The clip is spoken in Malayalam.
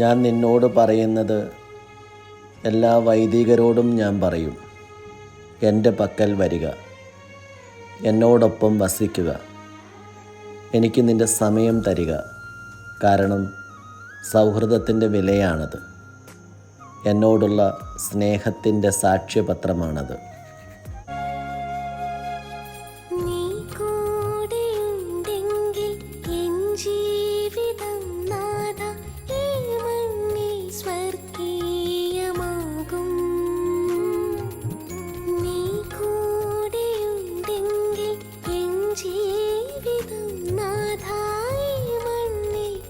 ഞാൻ നിന്നോട് പറയുന്നത് എല്ലാ വൈദികരോടും ഞാൻ പറയും. എന്റെ പക്കൽ വരിക. എന്നോടൊപ്പം വസിക്കുക. എനിക്ക് നിന്റെ സമയം തരിക. കാരണം സൗഹൃദത്തിന്റെ വിലയാണത്. എന്നോടുള്ള സ്നേഹത്തിന്റെ സാക്ഷ്യപത്രമാണത്.